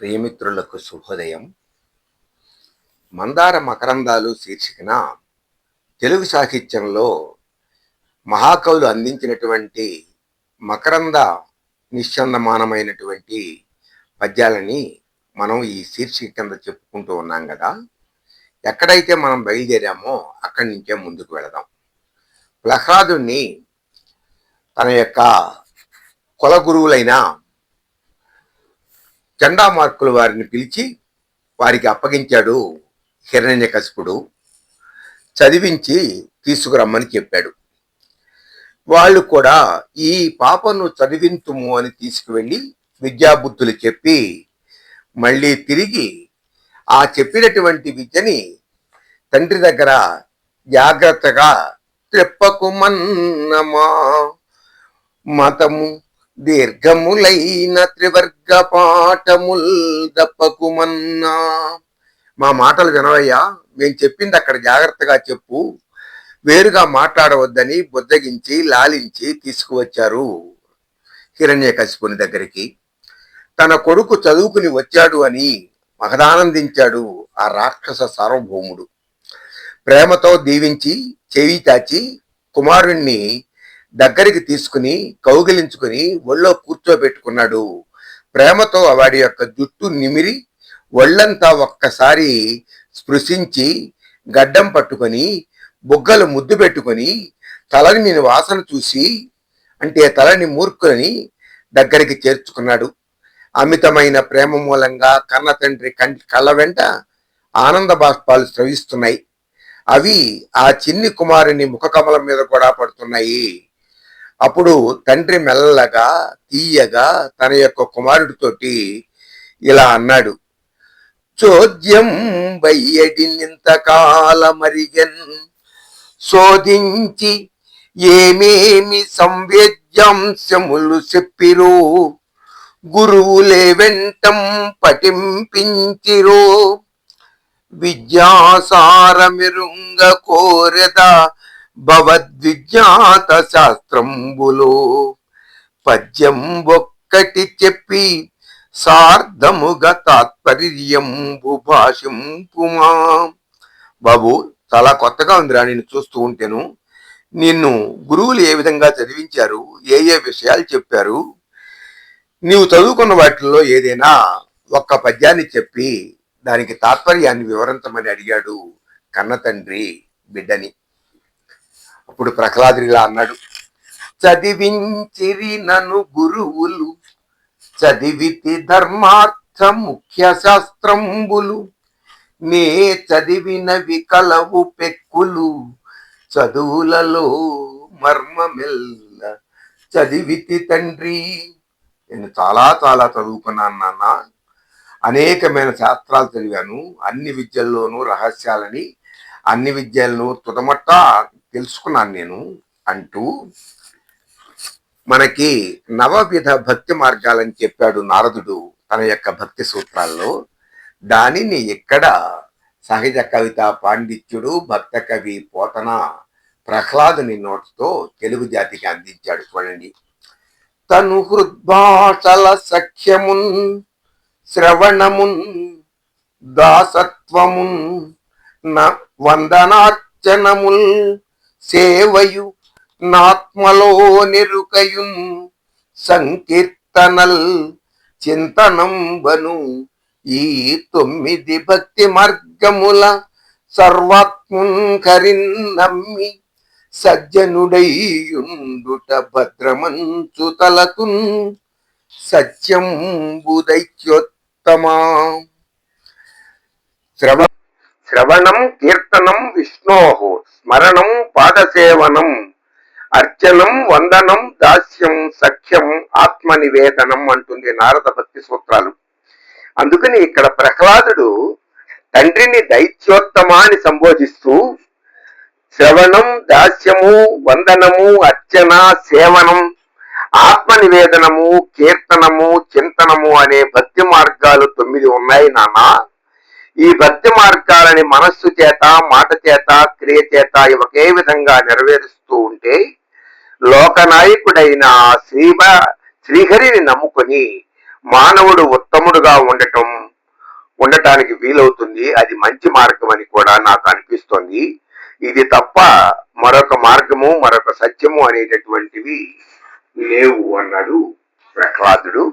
ప్రియమిత్రులకు శుభోదయం. మందార మకరందాలు శీర్షికన తెలుగు సాహిత్యంలో మహాకవులు అందించినటువంటి మకరంద నిశ్చందమానమైనటువంటి పద్యాలని మనం ఈ శీర్షిక కింద చెప్పుకుంటూ ఉన్నాం కదా. ఎక్కడైతే మనం బయలుదేరామో అక్కడి నుంచే ముందుకు వెళదాం. ప్రహ్లాదుణ్ణి తన యొక్క కుల గురువులైన చండామార్కుల వారిని పిలిచి వారికి అప్పగించాడు హిరణ్యకశిపుడు. చదివించి తీసుకురమ్మని చెప్పాడు. వాళ్ళు కూడా ఈ పాపను చదివింతుము అని తీసుకువెళ్ళి విద్యాబుద్ధులు చెప్పి మళ్ళీ తిరిగి ఆ చెప్పినటువంటి విద్యని తండ్రి దగ్గర జాగ్రత్తగా త్రిప్పకుమన్నమా మతము దీర్ఘములైన త్రివర్గ పాఠముల్ దప్పకుమన్నా. మా మాటలు వినవయ్యా మేము చెప్పింది అక్కడ జాగ్రత్తగా చెప్పు. వేరుగా మాట్లాడవద్దని బుద్ధగించి లాలించి తీసుకువచ్చారు హిరణ్యకశిపుని దగ్గరికి. తన కొడుకు చదువుకుని వచ్చాడు అని మహదానందించాడు ఆ రాక్షస సార్వభౌముడు. ప్రేమతో దీవించి చెవి చాచి కుమారుణ్ణి దగ్గరికి తీసుకుని కౌగిలించుకుని ఒళ్ళో కూర్చోబెట్టుకున్నాడు. ప్రేమతో వాడి యొక్క జుట్టు నిమిరి ఒళ్ళంతా ఒక్కసారి స్పృశించి గడ్డం పట్టుకొని బుగ్గలు ముద్దు పెట్టుకొని తలని మీద వాసన చూసి అంటే తలని మూర్ఖుని దగ్గరికి చేర్చుకున్నాడు. అమితమైన ప్రేమ మూలంగా కన్న తండ్రి కంటి కళ్ళ వెంట ఆనంద బాష్పాలు స్రవిస్తున్నాయి. అవి ఆ చిన్ని కుమారుని ముఖ కమలం మీద కూడా పడుతున్నాయి. అప్పుడు తండ్రి మెల్లగా తీయగా తన యొక్క కుమారుడితోటి ఇలా అన్నాడు. చోద్యం బయ్యడినింతకాలమరిగన్ శోధించి ఏమేమి సంవేద్యాంశములు చెప్పిరో గురువులే వెంటం పఠింపించిరో విద్యాసారమిరుంగ కోరెద భవద్విజ్ఞాత శాస్త్రంబులో పద్యం ఒక్కటి చెప్పి సార్ధముగ తాత్పర్యంబు భాషింపుమా. బాబు చాలా కొత్తగా ఉందిరా నేను చూస్తూ ఉంటేను. నిన్ను గురువులు ఏ విధంగా చదివించారు ఏ ఏ విషయాలు చెప్పారు నీవు చదువుకున్న వాటిల్లో ఏదైనా ఒక్క పద్యాన్ని చెప్పి దానికి తాత్పర్యాన్ని వివరించమని అడిగాడు కన్న తండ్రి బిడ్డని. అప్పుడు ప్రహ్లాదుడిలా అన్నాడు చదివించిరి నన్ను గురువులు చదివితి ధర్మార్థ ముఖ్య శాస్త్రంబులు నే చదివినవి కలవు పెక్కులు చదువులలో మర్మమెల్ల చదివితి తండ్రి. నేను చాలా చాలా చదువుకున్నాను నాన్న అనేకమైన శాస్త్రాలు చదివాను అన్ని విద్యల్లోనూ రహస్యాలని అన్ని విద్యలను తుదమట్ట తెలుసుకున్నాను నేను అంటూ మనకి నవవిధ భక్తి మార్గాలని చెప్పాడు నారదుడు తన యొక్క భక్తి సూత్రాల్లో. దానిని ఇక్కడ సహజ కవిత పాండిత్యుడు భక్త కవి పోతన ప్రహ్లాదుని నోట్స్తో తెలుగు జాతికి అందించాడు చూడండి. తను హృద్భాషల సఖ్యమున్ శ్రవణమున్ దాసత్వమున్ న వందనార్చనముల్ సేవయు నాత్మలో నిరుకయుం సంకీర్తనల్ చింతనం బను ఈ తొమ్మిది భక్తి మార్గముల సర్వాత్మున్ కరిన్ నమ్మి సజ్జనుడైయుండుట భద్రమంచు తలతున్ సత్యం బుదైత్యోత్తమా శ్రవ శ్రవణం కీర్తనం విష్ణోహో స్మరణం పాదసేవనం అర్చనం వందనం దాస్యం సఖ్యం ఆత్మ నివేదనం అంటుంది నారద భక్తి సూత్రాలు. అందుకని ఇక్కడ ప్రహ్లాదుడు తండ్రిని దైత్యోత్తమ అని సంబోధిస్తూ శ్రవణం దాస్యము వందనము అర్చన సేవనం ఆత్మ నివేదనము కీర్తనము చింతనము అనే భక్తి మార్గాలు తొమ్మిది ఉన్నాయి నాన్న. ఈ భక్తి మార్గాలని మనస్సు చేత మాట చేత క్రియ చేత ఒకే విధంగా నెరవేరుస్తూ ఉంటే లోకనాయకుడైన శ్రీభ శ్రీహరిని నమ్ముకొని మానవుడు ఉత్తముడుగా ఉండటం ఉండటానికి వీలవుతుంది. అది మంచి మార్గం అని కూడా నాకు అనిపిస్తోంది. ఇది తప్ప మరొక మార్గము మరొక సత్యము అనేటటువంటివి లేవు అన్నాడు ప్రహ్లాదుడు